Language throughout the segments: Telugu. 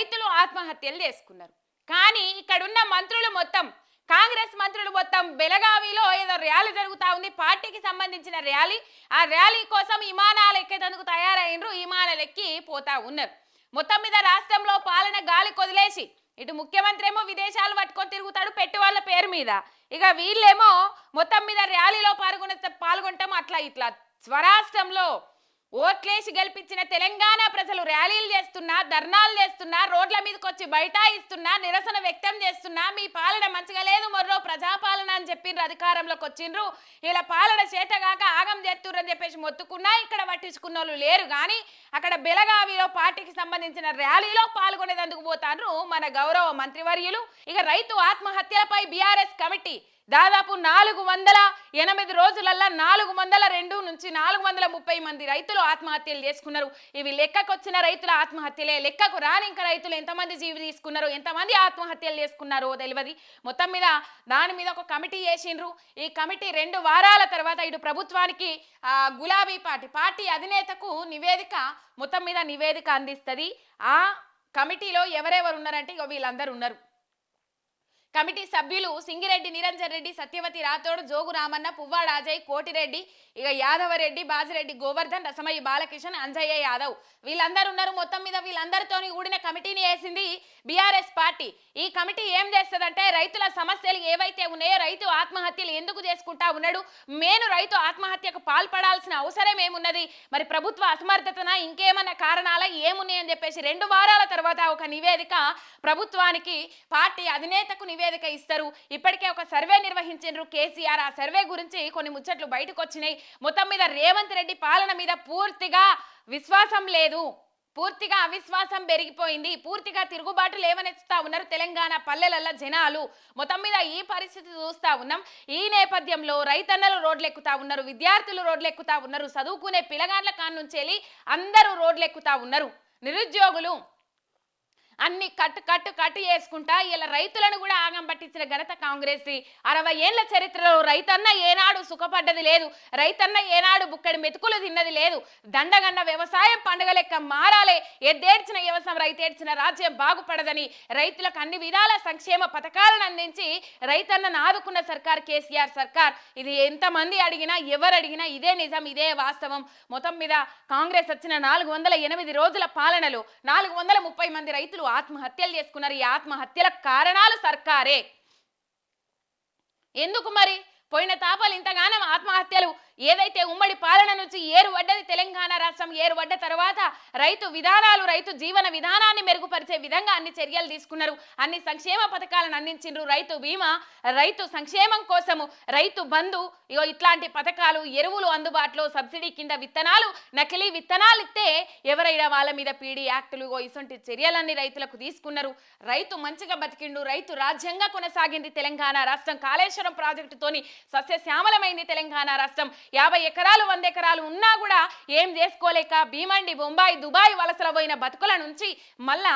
రైతులు ఆత్మహత్యలు చేసుకున్నారు. కానీ ఇక్కడున్న మంత్రులు మొత్తం కాంగ్రెస్ మంత్రులు మొత్తం బెలగావిలో ఏదో ర్యాలీ జరుగుతూ ఉంది. పార్టీకి సంబంధించిన ర్యాలీ. ఆ ర్యాలీ కోసం విమానాలు ఎక్కేటందుకు తయారైనరు విమానాలు ఎక్కి పోతా ఉన్నారు. మొత్తం మీద రాష్ట్రంలో పాలన గాలి కొదిలేసి ఇటు ముఖ్యమంత్రి ఏమో విదేశాలు పట్టుకొని తిరుగుతాడు పెట్టువాళ్ళ పేరు మీద. ఇక వీళ్ళేమో మొత్తం మీద ర్యాలీలో పాల్గొన పాల్గొంటాం అట్లా ఇట్లా స్వరాష్ట్రంలో ఓట్లేసి గెలిపించిన తెలంగాణ ప్రజలు ర్యాలీలు చేస్తున్నా ధర్నాలు చేస్తున్నా రోడ్ల మీదకి వచ్చి బైఠాయిస్తున్నా నిరసన వ్యక్తం చేస్తున్నా మీ పాలన మంచిగా లేదు మొర్రో ప్రజాపాలన అని చెప్పిండ్రు అధికారంలోకి వచ్చిండ్రు. ఇలా పాలన చేతగాక ఆగం చేస్తుర్రని చెప్పేసి మొత్తుకున్నా ఇక్కడ పట్టించుకున్న వాళ్ళు లేరు. కానీ అక్కడ బెలగావిలో పార్టీకి సంబంధించిన ర్యాలీలో పాల్గొనేందుకు పోతాన్రు మన గౌరవ మంత్రివర్యులు. ఇక రైతు ఆత్మహత్యలపై బీఆర్ఎస్ కమిటీ దాదాపు నాలుగు వందల ఎనిమిది రోజులల్లా నాలుగు వందల రెండు నుంచి నాలుగు వందల ముప్పై మంది రైతులు ఆత్మహత్యలు చేసుకున్నారు. ఇవి లెక్కకొచ్చిన రైతుల ఆత్మహత్యలే. లెక్కకు రాని ఇంకా రైతులు ఎంతమంది జీవి తీసుకున్నారు? ఎంతమంది ఆత్మహత్యలు చేసుకున్నారో తెలియదు మొత్తం మీద దాని మీద ఒక కమిటీ వేసిండ్రు ఈ కమిటీ రెండు వారాల తర్వాత ఇటు ప్రభుత్వానికి గులాబీ పార్టీ పార్టీ అధినేతకు నివేదిక మొత్తం మీద నివేదిక అందిస్తుంది. ఆ కమిటీలో ఎవరెవరు ఉన్నారంటే ఇక వీళ్ళందరూ ఉన్నారు. కమిటీ సభ్యులు సింగిరెడ్డి నిరంజన్ రెడ్డి సత్యవతి రాథోడ్ జోగు రామన్న పువ్వాడ అజయ్ కోటిరెడ్డి ఇక యాదవరెడ్డి బాజిరెడ్డి గోవర్ధన్ రసమయ్య బాలకిషన్ అంజయ్య యాదవ్. వీళ్ళందరూ ఉన్నారు. మొత్తం మీద వీళ్ళందరితోని కూడిన కమిటీని వేసింది బీఆర్ఎస్ పార్టీ. ఈ కమిటీ ఏం చేస్తుందంటే రైతుల సమస్యలు ఏవైతే ఉన్నాయో రైతు ఆత్మహత్యలు ఎందుకు చేసుకుంటా ఉన్నాడు? మేను రైతు ఆత్మహత్యకు పాల్పడాల్సిన అవసరం ఏమున్నది? మరి ప్రభుత్వ అసమర్థతన? ఇంకేమన్నా కారణాల? ఏమున్నాయని చెప్పేసి రెండు వారాల తర్వాత ఒక నివేదిక ప్రభుత్వానికి పార్టీ అధినేతకు నివేదిక ఇస్తారు. ఇప్పటికే ఒక సర్వే నిర్వహించారు కేసీఆర్. ఆ సర్వే గురించి కొన్ని ముచ్చట్లు బయటకు వచ్చినాయి మొత్తం మీద రేవంత్ రెడ్డి పాలన మీద పూర్తిగా విశ్వాసం లేదు. పూర్తిగా అవిశ్వాసం పెరిగిపోయింది. పూర్తిగా తిరుగుబాటు లేవనెత్తుతా ఉన్నారు తెలంగాణ పల్లెలల్ల జనాలు. మొత్తం మీద ఈ పరిస్థితి చూస్తా ఉన్నాం. ఈ నేపథ్యంలో రైతన్నలు రోడ్లెక్కుతా ఉన్నారు. విద్యార్థులు రోడ్లెక్కుతా ఉన్నారు. చదువుకునే పిల్లగాండ్ల కాన్నుంచేలి అందరూ రోడ్లెక్కుతా ఉన్నారు. నిరుద్యోగులు అన్ని కట్టు కట్టు కట్టు చేసుకుంటా ఇలా రైతులను కూడా ఆగం పట్టించిన ఘనత కాంగ్రెస్ అరవై ఏళ్ళ చరిత్రలో రైతన్న ఏనాడు సుఖపడ్డది లేదు. రైతన్న ఏనాడు బుక్కడి మెతుకులు తిన్నది లేదు. దండగండ వ్యవసాయం పండుగ లెక్క మారాలే. ఎద్దేడ్చిన వ్యవసాయం రైతేడ్చిన రాజ్యం బాగుపడదని రైతులకు అన్ని విధాల సంక్షేమ పథకాలను అందించి రైతన్నను ఆదుకున్న సర్కార్ కేసీఆర్ సర్కార్. ఇది ఎంతమంది అడిగినా ఎవరు అడిగినా ఇదే నిజం ఇదే వాస్తవం. మొత్తం మీద కాంగ్రెస్ వచ్చిన నాలుగు వందల ఎనిమిది రోజుల పాలనలో నాలుగు వందల ముప్పై మంది రైతులు ఆత్మహత్యలు చేసుకున్నారు. ఈ ఆత్మహత్యల కారణాలు సర్కారే. ఎందుకు మరి? పోయిన తాపాలు ఇంతగానం ఆత్మహత్యలు ఏదైతే ఉమ్మడి పాలన నుంచి ఏరుపడ్డది తెలంగాణ రాష్ట్రం ఏరు పడ్డ తర్వాత రైతు విధానాలు రైతు జీవన విధానాన్ని మెరుగుపరిచే విధంగా అన్ని చర్యలు తీసుకున్నారు. అన్ని సంక్షేమ పథకాలను అందించిండ్రు రైతు బీమా. రైతు సంక్షేమం కోసము రైతు బంధు ఇగో ఇట్లాంటి పథకాలు ఎరువులు అందుబాటులో సబ్సిడీ కింద విత్తనాలు నకిలీ విత్తనాలు ఇస్తే ఎవరైనా వాళ్ళ మీద పీడీ యాక్టులు ఇగో ఇటువంటి చర్యలన్నీ రైతులకు తీసుకున్నారు. రైతు మంచిగా బతికిండు రైతు రాజ్యంగా కొనసాగింది తెలంగాణ రాష్ట్రం. కాళేశ్వరం ప్రాజెక్టుతోని సస్యశ్యామలమైంది తెలంగాణ రాష్ట్రం. యాభై ఎకరాలు వంద ఎకరాలు ఉన్నా కూడా ఏం చేసుకోలేక భీమండి బొంబాయి దుబాయ్ వలసల పోయిన బతుకుల నుంచి మళ్ళా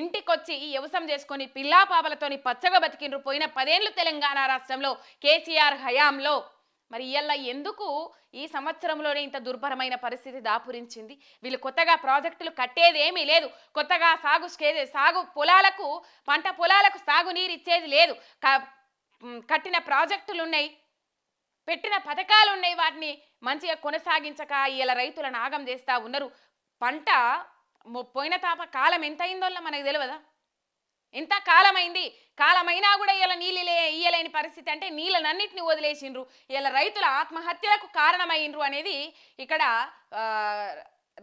ఇంటికొచ్చి ఈ వ్యవసాయం చేసుకొని పిల్లా పాపలతోని పచ్చగా బతికిండ్రు. పోయిన పదేళ్ళు తెలంగాణ రాష్ట్రంలో కేసీఆర్ హయాంలో. మరి ఇయ్యాల ఎందుకు ఈ సంవత్సరంలోనే ఇంత దుర్భరమైన పరిస్థితి దాపురించింది? వీళ్ళు కొత్తగా ప్రాజెక్టులు కట్టేది ఏమీ లేదు. కొత్తగా సాగు సాగు పొలాలకు పంట పొలాలకు సాగునీరు ఇచ్చేది లేదు. కట్టిన ప్రాజెక్టులు ఉన్నాయి పెట్టిన పథకాలు ఉన్నాయి వాటిని మంచిగా కొనసాగించక ఇలా రైతుల నాగం చేస్తా ఉన్నారు. పంట పోయిన తాప కాలం ఎంత అయిందో మనకు తెలియదా ఎంత కాలమైంది? కాలమైనా కూడా ఇలా నీళ్ళు ఇయ్యలేని పరిస్థితి అంటే నీళ్ళనన్నింటిని వదిలేసిండ్రు. ఇలా రైతుల ఆత్మహత్యలకు కారణమైండ్రు అనేది ఇక్కడ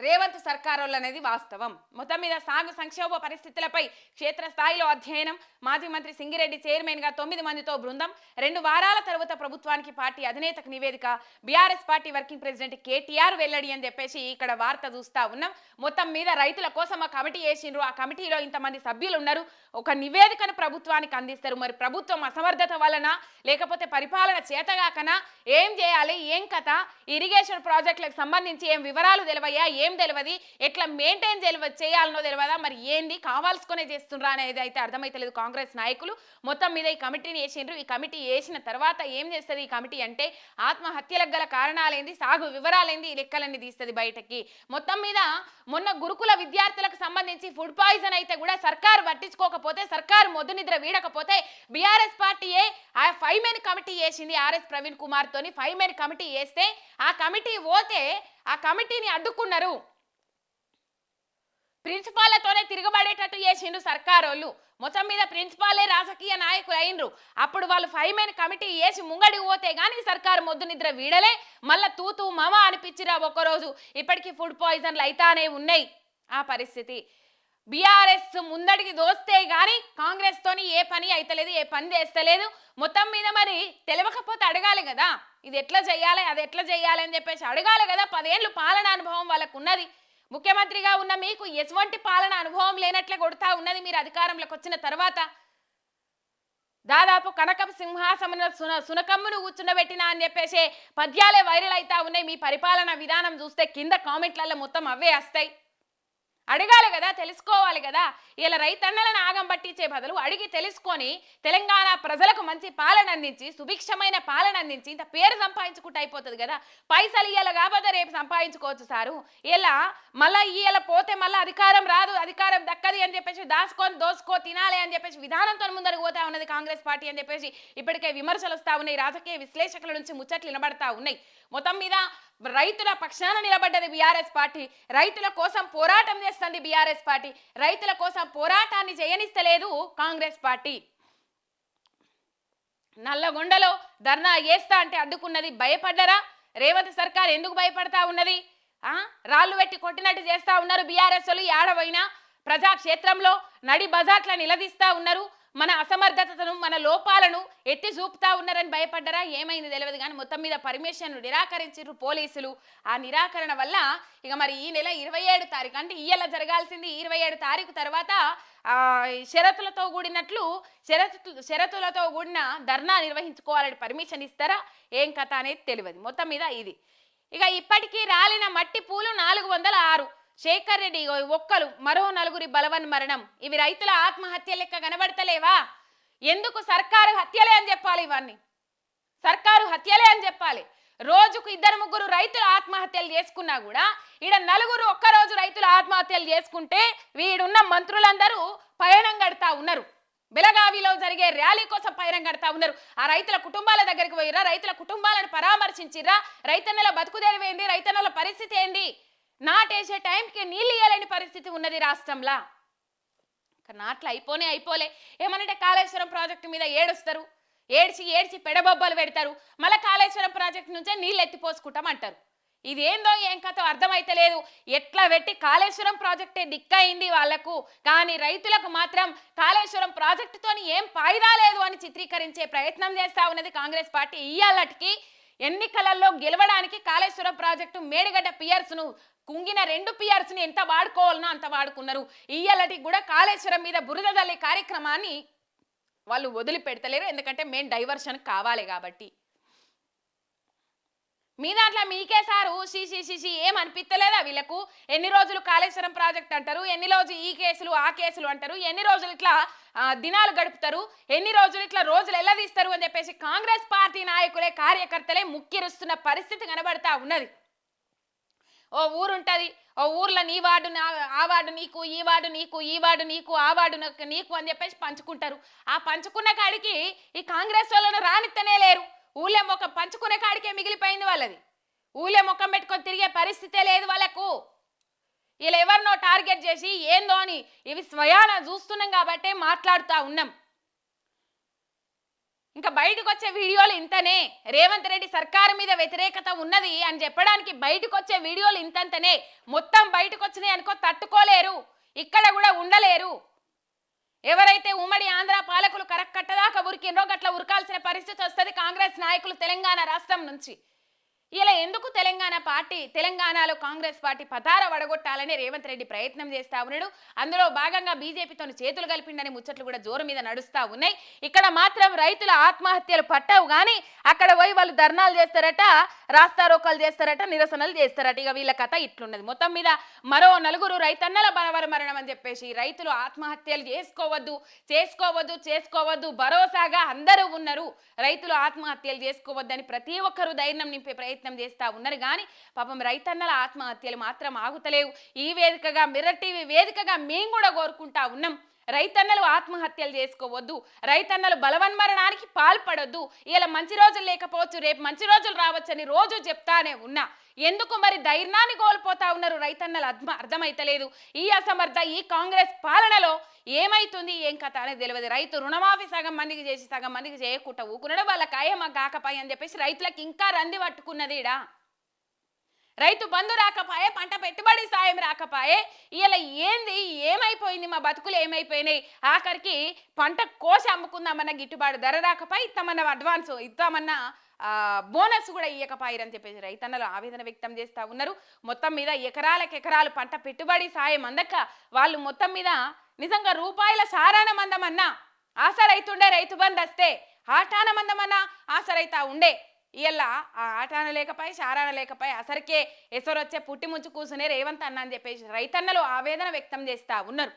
రేవంత్ సర్కారోళ్ళు అనేది వాస్తవం. మొత్తం మీద సాగు సంక్షోభ పరిస్థితులపై క్షేత్రస్థాయిలో అధ్యయనం మాజీ మంత్రి సింగిరెడ్డి చైర్మన్గా తొమ్మిది మందితో బృందం రెండు వారాల తర్వాత ప్రభుత్వానికి పార్టీ అధినేతకు నివేదిక BRS party working president KTR వెల్లడి అని చెప్పేసి ఇక్కడ వార్త చూస్తా ఉన్నాం. మొత్తం మీద రైతుల కోసం ఆ కమిటీ వేసిండ్రు. ఆ కమిటీలో ఇంతమంది సభ్యులు ఉన్నారు ఒక నివేదికను ప్రభుత్వానికి అందిస్తారు. మరి ప్రభుత్వం అసమర్థత వలన లేకపోతే పరిపాలన చేతగాకనా? ఏం చేయాలి? ఏం కథ? ఇరిగేషన్ ప్రాజెక్టులకు సంబంధించి ఏం వివరాలు తెలివయ్యా? ఏం తెలియదు ఎట్లా మెయింటైన్ చేయాలనో తెలియదా మరి ఏంది? కావాల్సుకునే చేస్తుండ్రా అనేది అయితే అర్థమైతలేదు కాంగ్రెస్ నాయకులు. మొత్తం మీద ఈ కమిటీని వేసిండ్రు ఈ కమిటీ వేసిన తర్వాత ఏం చేస్తుంది ఈ కమిటీ అంటే ఆత్మహత్యలకు గల కారణాలేంది? సాగు వివరాలేంది? ఈ లెక్కలన్నీ తీస్తుంది బయటకి. మొత్తం మీద మొన్న గురుకుల విద్యార్థులకు సంబంధించి ఫుడ్ పాయిజన్ అయితే కూడా సర్కార్ పట్టించుకోకపోతే సర్కార్ మొద్దు నిద్ర వీడకపోతే బీఆర్ఎస్ పార్టీయే ఆ ఫైవ్ మెన్ కమిటీ వేసింది ఆర్ఎస్ ప్రవీణ్ కుమార్ తోని ఫైవ్ మెన్ కమిటీ వేస్తే ఆ కమిటీ పోతే ఆ కమిటీని అడ్డుకున్నారు. ప్రిన్సిపాల్లతోనే తిరగబడేటట్టు చేసిండ్రు సర్కారోళ్ళు. మొత్తం మీద ప్రిన్సిపాలే రాజకీయ నాయకులు అయినరు. అప్పుడు వాళ్ళు ఫైవ్ మెన్ కమిటీ వేసి ముంగడికి పోతే కానీ సర్కారు మొద్దు నిద్ర వీడలే. మళ్ళా తూతూ మమ అనిపించిరా ఒక్కరోజు ఇప్పటికీ ఫుడ్ పాయిజన్లు అయితానే ఉన్నాయి. ఆ పరిస్థితి. బీఆర్ఎస్ ముందడికి దోస్తే గాని కాంగ్రెస్ తోని ఏ పని అయితలేదు ఏ పని చేస్తలేదు. మొత్తం మీద మరి తెలియకపోతే అడగాలి కదా. ఇది ఎట్లా చేయాలి అది ఎట్లా చేయాలి అని చెప్పేసి అడగాలి కదా. పదేళ్ళు పాలన అనుభవం వాళ్ళకు ఉన్నది. ముఖ్యమంత్రిగా ఉన్న మీకు ఎటువంటి పాలన అనుభవం లేనట్లే కొడుతా ఉన్నది మీరు అధికారంలోకి వచ్చిన తర్వాత. దాదాపు కనకం సింహాసమున సున సునకమ్మును కూర్చుండబెట్టినా అని చెప్పేసి పద్యాలే వైరల్ అవుతా ఉన్నాయి. మీ పరిపాలన విధానం చూస్తే కింద కామెంట్లలో మొత్తం అవే వస్తాయి. అడగాలి కదా తెలుసుకోవాలి కదా. ఇలా రైతన్నలను ఆగం పట్టించే బదులు అడిగి తెలుసుకొని తెలంగాణ ప్రజలకు మంచి పాలన అందించి సుభిక్షమైన పాలన అందించి ఇంత పేరు సంపాదించుకుంటే అయిపోతుంది కదా. పైసలు ఇయ్యాల కాకపోతే రేపు సంపాదించుకోవచ్చు సారు. ఇలా మళ్ళీ ఇయ్యాల పోతే మళ్ళీ అధికారం రాదు అధికారం దక్కది అని చెప్పేసి దాచుకొని దోసుకో తినాలి అని చెప్పేసి విధానంతో ముందరకు పోతా ఉన్నది కాంగ్రెస్ పార్టీ అని చెప్పేసి ఇప్పటికే విమర్శలు వస్తా ఉన్నాయి. రాజకీయ విశ్లేషకుల నుంచి ముచ్చట్లు నిలబడతా ఉన్నాయి. మొత్తం మీద రైతుల పక్షాన నిలబడ్డది బీఆర్ఎస్ పార్టీ. రైతుల కోసం పోరాటం చేస్తుంది బీఆర్ఎస్ పార్టీ. రైతుల కోసం పోరాటాన్ని చేయనిస్తలేదు కాంగ్రెస్ పార్టీ. నల్లగొండలో ధర్నా చేస్తా అంటే అడ్డుకున్నది భయపడ్డరా? రేవంత్ సర్కార్ ఎందుకు భయపడతా ఉన్నది? ఆ? రాళ్ళు పెట్టి కొట్టినట్టు చేస్తా ఉన్నారు బీఆర్ఎస్ వాళ్ళు ఏడవైనా ప్రజాక్షేత్రంలో నడి బజార్ల నిలదీస్తా ఉన్నారు. మన అసమర్థతను మన లోపాలను ఎత్తి చూపుతా ఉన్నారని భయపడ్డరా? ఏమైంది తెలియదు కానీ మొత్తం మీద పర్మిషన్ను నిరాకరించారు పోలీసులు. ఆ నిరాకరణ వల్ల ఇక మరి ఈ నెల ఇరవై ఏడు తారీఖు అంటే ఇయ్యాల జరగాల్సింది ఇరవై ఏడు తారీఖు తర్వాత షరతులతో కూడినట్లు షరతు షరతులతో కూడిన ధర్నా నిర్వహించుకోవాలని పర్మిషన్ ఇస్తారా? ఏం కథ అనేది తెలియదు మొత్తం మీద ఇది. ఇక ఇప్పటికీ రాలిన మట్టి పూలు నాలుగు వందల ఆరు. శేఖర్ రెడ్డి ఒక్కరు మరో నలుగురి బలవన్ మరణం. ఇవి రైతుల ఆత్మహత్య లెక్క కనబడతలేవా? ఎందుకు సర్కారు హత్యలే అని చెప్పాలి ఇవన్నీ? సర్కారు హత్యలే అని చెప్పాలి. రోజుకు ఇద్దరు ముగ్గురు రైతులు ఆత్మహత్యలు చేసుకున్నా కూడా ఈడ నలుగురు ఒక్కరోజు రైతులు ఆత్మహత్యలు చేసుకుంటే వీడున్న మంత్రులందరూ పయనం గడతా ఉన్నారు. బెలగావిలో జరిగే ర్యాలీ కోసం పైరం కడతా ఉన్నారు. ఆ రైతుల కుటుంబాల దగ్గరికి పోయిరా రైతుల కుటుంబాలను పరామర్శించిరా రైతన్నల బతుకుదేరివేంది రైతన్నల పరిస్థితి ఏంది? నాటేసే టైంకి నీళ్ళు ఇవ్వలేని పరిస్థితి ఉన్నది రాష్ట్రంలో. నాట్లు అయిపోనే అయిపోలే. ఏమనంటే కాళేశ్వరం ప్రాజెక్టు మీద ఏడుస్తారు. ఏడ్చి ఏడ్చి పెడబొబ్బలు పెడతారు. మళ్ళీ కాళేశ్వరం ప్రాజెక్టు నుంచే నీళ్ళు ఎత్తిపోసుకుంటాం అంటారు. ఇదేందో ఏం కథ అర్థమైతలేదు ఎట్లా పెట్టి కాళేశ్వరం ప్రాజెక్టే దిక్కయింది వాళ్ళకు కానీ రైతులకు మాత్రం కాళేశ్వరం ప్రాజెక్టుతోని ఏం పాయిదా లేదు అని చిత్రీకరించే ప్రయత్నం చేస్తా ఉన్నది కాంగ్రెస్ పార్టీ. ఇయ్యాలటికి ఎన్నికలలో గెలవడానికి కాళేశ్వరం ప్రాజెక్టు మేడిగడ్డ పియర్స్ను కుంగిన రెండు పియర్స్ని ఎంత వాడుకోవాలనో అంత వాడుకున్నారు. ఇయ్యాలటి కూడా కాళేశ్వరం మీద బురద కార్యక్రమాన్ని వాళ్ళు వదిలిపెడతలేరు. ఎందుకంటే మెయిన్ డైవర్షన్ కావాలి కాబట్టి. మీ దాంట్లో మీకే సారు? షీషీ షీషీ ఏం అనిపిస్తలేదా వీళ్ళకు? ఎన్ని రోజులు కాళేశ్వరం ప్రాజెక్ట్ అంటారు? ఎన్ని రోజులు ఈ కేసులు ఆ కేసులు అంటారు? ఎన్ని రోజులు ఇట్లా దినాలు గడుపుతారు? ఎన్ని రోజులు ఇట్లా రోజులు ఎలా తీస్తారు? అని చెప్పేసి కాంగ్రెస్ పార్టీ నాయకులే కార్యకర్తలే ముక్కిరుస్తున్న పరిస్థితి కనబడతా ఉన్నది. ఓ ఊరుంటుంది. ఓ ఊర్లో నీ వార్డు ఆ వార్డు నీకు ఈ వార్డు నీకు ఈ వార్డు నీకు ఆ వార్డు నీకు అని చెప్పేసి పంచుకుంటారు. ఆ పంచుకున్న కాడికి ఈ కాంగ్రెస్ వాళ్ళను రానిత్తనే లేరు. ఊళ్ళే ముఖం పంచుకునే కాడికే మిగిలిపోయింది వాళ్ళది. ఊళ్ళే ముఖం పెట్టుకొని తిరిగే పరిస్థితే లేదు వాళ్ళకు. వీళ్ళు ఎవరినో టార్గెట్ చేసి ఏందో అని ఇవి స్వయాన చూస్తున్నాం కాబట్టే మాట్లాడుతూ ఉన్నాం. ఇంకా బయటకు వచ్చే వీడియోలు ఇంతనే. రేవంత్ రెడ్డి సర్కారు మీద వ్యతిరేకత ఉన్నది అని చెప్పడానికి బయటకు వచ్చే వీడియోలు ఇంతంతనే. మొత్తం బయటకు వచ్చినాయి అనుకో తట్టుకోలేరు. ఇక్కడ కూడా ఉండలేరు. ఎవరైతే ఉమ్మడి ఆంధ్ర పాలకులు కరక్కట్టదాకా ఉరికినరో గట్ల ఉరకాల్సిన పరిస్థితి వస్తుంది కాంగ్రెస్ నాయకులు తెలంగాణ రాష్ట్రం నుంచి. ఇలా ఎందుకు తెలంగాణ పార్టీ తెలంగాణలో కాంగ్రెస్ పార్టీ పతార వడగొట్టాలని రేవంత్ రెడ్డి ప్రయత్నం చేస్తా ఉన్నాడు. అందులో భాగంగా బీజేపీతో చేతులు కలిపిండని ముచ్చట్లు కూడా జోరు మీద నడుస్తా ఉన్నాయి. ఇక్కడ మాత్రం రైతుల ఆత్మహత్యలు పట్టవు కానీ అక్కడ పోయి వాళ్ళు ధర్నాలు చేస్తారట రాస్తారోకాలు చేస్తారట నిరసనలు చేస్తారట. ఇక వీళ్ళ కథ ఇట్లున్నది. మొత్తం మీద మరో నలుగురు రైతన్నల బలవర మరణం అని చెప్పేసి రైతులు ఆత్మహత్యలు చేసుకోవద్దు చేసుకోవద్దు చేసుకోవద్దు భరోసాగా అందరూ ఉన్నారు. రైతులు ఆత్మహత్యలు చేసుకోవద్దని ప్రతి ఒక్కరూ ధైర్యం నింపే ప్రయత్నం చేస్తా ఉన్నారు. కానీ పాపం రైతన్నల ఆత్మహత్యలు మాత్రం ఆగుతలేవు. ఈ వేదికగా మిర్రర్ టీవీ వేదికగా మేము కూడా కోరుకుంటా ఉన్నాం. రైతన్నలు ఆత్మహత్యలు చేసుకోవద్దు. రైతన్నలు బలవన్మరణానికి పాల్పడొద్దు. ఇలా మంచి రోజులు లేకపోవచ్చు రేపు మంచి రోజులు రావచ్చని రోజు చెప్తానే ఉన్నా. ఎందుకు మరి ధైర్యాన్ని కోల్పోతా ఉన్నారు రైతన్నలు? అర్థ అర్థమైతలేదు. ఈ అసమర్థ ఈ కాంగ్రెస్ పాలనలో ఏమైతుంది? ఏం కథ అనేది తెలియదు. రైతు రుణమాఫీ సగం మందికి చేసి సగం మందికి చేయకుండా ఊకునడం వాళ్ళ కాయమా కాకపాయ అని చెప్పేసి రైతులకు ఇంకా రంది పట్టుకున్నది ఈడ. రైతు బంధు రాకపాయే పంట పెట్టుబడి సాయం రాకపాయే. ఇలా ఏంది? ఏమైపోయింది? మా బతుకులు ఏమైపోయినాయి? ఆఖరికి పంట కోసి అమ్ముకుందామన్న గిట్టుబాటు ధర రాకపాయి ఇస్తామన్న అడ్వాన్స్ ఇస్తామన్న బోనస్ కూడా ఇయ్యకపాయరని చెప్పేసి రైతన్నలు ఆవేదన వ్యక్తం చేస్తా ఉన్నారు. మొత్తం మీద ఎకరాలకు ఎకరాలు పంట పెట్టుబడి సాయం అందక వాళ్ళు మొత్తం మీద నిజంగా రూపాయల సారాన మందమన్నా. ఆశ రైతుండే రైతు బంద్ వస్తే ఆటానమందమన్నా ఆశ రైతా ఉండే. ఇలా ఆ ఆటాన లేకపాయి శారాన లేకపాయి అసరికే ఎసరొచ్చే పుట్టి ముంచు కూసునే రేవంత్ అన్న అని చెప్పేసి రైతన్నలు ఆవేదన వ్యక్తం చేస్తా ఉన్నారు.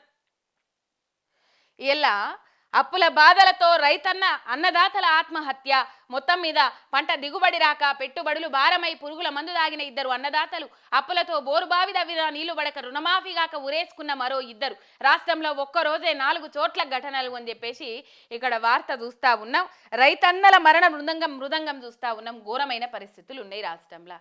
ఇలా అప్పుల బాధలతో రైతన్న అన్నదాతల ఆత్మహత్య. మొత్తం మీద పంట దిగుబడి రాక పెట్టుబడులు భారమై పురుగుల మందు దాగిన ఇద్దరు అన్నదాతలు అప్పులతో బోరుబావి దవ్విన నీళ్ళు పడక రుణమాఫీగాక ఉరేసుకున్న మరో ఇద్దరు. రాష్ట్రంలో ఒక్క రోజే నాలుగు చోట్ల ఘటనలు అని చెప్పేసి ఇక్కడ వార్త చూస్తా ఉన్నాం. రైతన్నల మరణ మృదంగం మృదంగం చూస్తా ఉన్నాం. ఘోరమైన పరిస్థితులు ఉన్నాయి రాష్ట్రంలో.